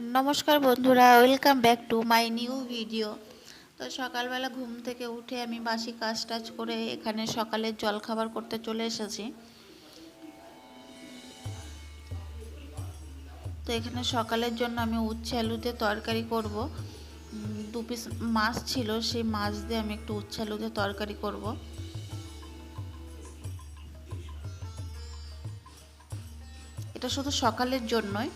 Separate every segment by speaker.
Speaker 1: নমস্কার বন্ধুরা welcome back to my new video তো সকালবেলা ঘুম থেকে উঠে আমি বাসি কাজ টাজ করে এখানে সকালের জলখাবার করতে চলে এসেছি। তো এখানে সকালের জন্য আমি উচ্ছে আলুতে তরকারি করব। দু পিস মাছ ছিল, সেই মাছ দিয়ে আমি একটু উচ্ছে আলুতে তরকারি করব। এটা শুধু সকালের জন্যই।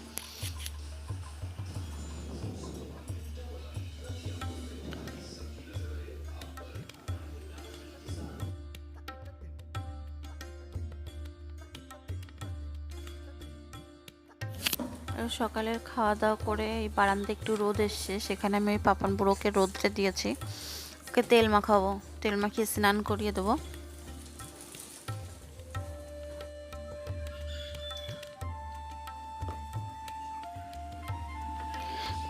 Speaker 1: সকালের খাওয়া দাওয়া করে এই বারান্দা একটু রোদ এসছে, সেখানে আমি পাপান বুড়োকে রোদে দিয়েছি। ওকে তেল মাখাবো, তেল মাখিয়ে স্নান করিয়ে দেবো।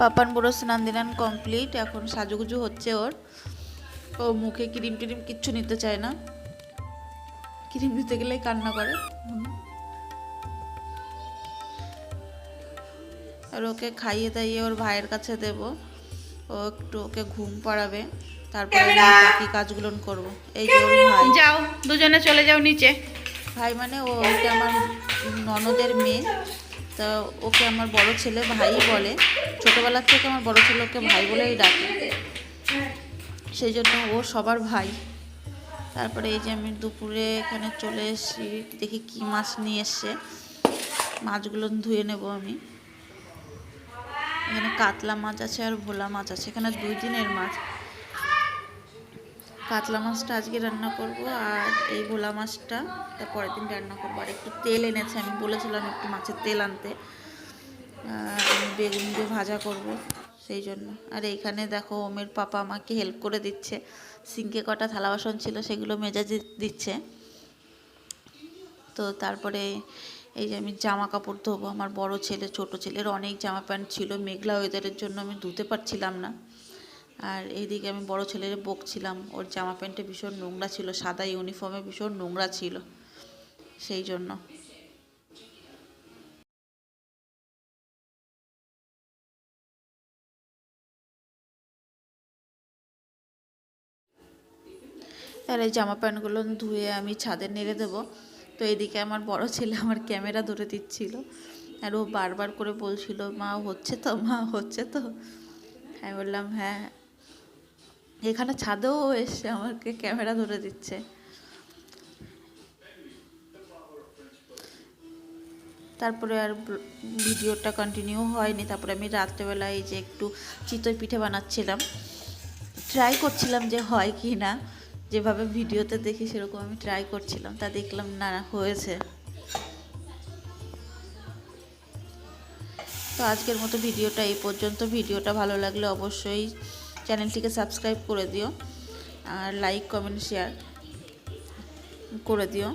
Speaker 1: পাপান বুড়ো স্নান দিনান কমপ্লিট, এখন সাজুগুজু হচ্ছে ওর। ও মুখে ক্রিম টিরিম কিচ্ছু নিতে চায় না। ক্রিম দিতে গেলেই কান্না করে। আর ওকে খাইয়ে দাইয়ে ওর ভাইয়ের কাছে দেব। ও একটু ওকে ঘুম পাড়াবে। তারপরে আমি বাকি কাজগুলো করব। এই যে ওর ভাই।
Speaker 2: যাও দুজনে চলে যাও নিচে।
Speaker 1: ভাই মানে ও ওকে আমার ননদের মেয়ে। তা ওকে আমার বড় ছেলে ভাই বলে। ছোটবেলার থেকে আমার বড় ছেলে ওকে ভাই বলেই ডাকে। সেই জন্য ও সবার ভাই। তারপরে এই যে আমি দুপুরে এখানে চলে এসেছি। দেখি কি মাছ নিয়ে এসছে। মাছগুলো ধুয়ে নেব আমি। এখানে কাতলা মাছ আছে আর ভোলা মাছ আছে। এখানে দুই দিনের মাছ। কাতলা মাছটা আজকে রান্না করব আর এই ভোলা মাছটা তার পরের দিন রান্না করব। আর একটু তেল এনেছে, আমি বলেছিলাম একটু মাছের তেল আনতে। আমি বেগুন দিয়ে ভাজা করব সেই জন্য। আর এইখানে দেখো ওমের পাপা আমাকে হেল্প করে দিচ্ছে। সিঙ্কে কটা থালা বাসন ছিল সেগুলো মেজে দি- দিচ্ছে। তো তারপরে এই যে আমি জামা কাপড় ধোবো, আমার বড় ছেলে, ছোট ছেলের অনেক জামা প্যান্ট ছিল, মেঘলা ওয়েদারের জন্য আমি ধুতে পারছিলাম না। আর এইদিকে আমি বড় ছেলের বকছিলাম, ওর জামা প্যান্টে ভীষণ নোংরা ছিল, সাদা ইউনিফর্মে ভীষণ নোংরা ছিল, সেই জন্য। আর এই জামা প্যান্টগুলো ধুয়ে আমি ছাদে নেড়ে দেবো। তো এদিকে আমার বড় ছেলে আমার ক্যামেরা ধরে দিচ্ছিল। আর ও বারবার করে বলছিল, মা, হচ্ছে তো, মা, হচ্ছে তো। আমি বললাম হ্যাঁ। এখানে ছাদেও ও এসে আমাকে ক্যামেরা ধরে দিচ্ছে। তারপরে আর ভিডিওটা কন্টিনিউ হয়নি। তারপরে আমি রাত্রেবেলায় যে একটু চিতই পিঠে বানাচ্ছিলাম। ট্রাই করছিলাম যে হয় কি না। যেভাবে ভিডিওতে দেখি সেরকম আমি ট্রাই করছিলাম, তা দেখলাম না হয়েছে। তো আজকের মতো ভিডিওটা এই পর্যন্ত। ভিডিওটা ভালো লাগলে অবশ্যই চ্যানেলটিকে সাবস্ক্রাইব করে দিও, আর লাইক কমেন্ট শেয়ার করে দিও।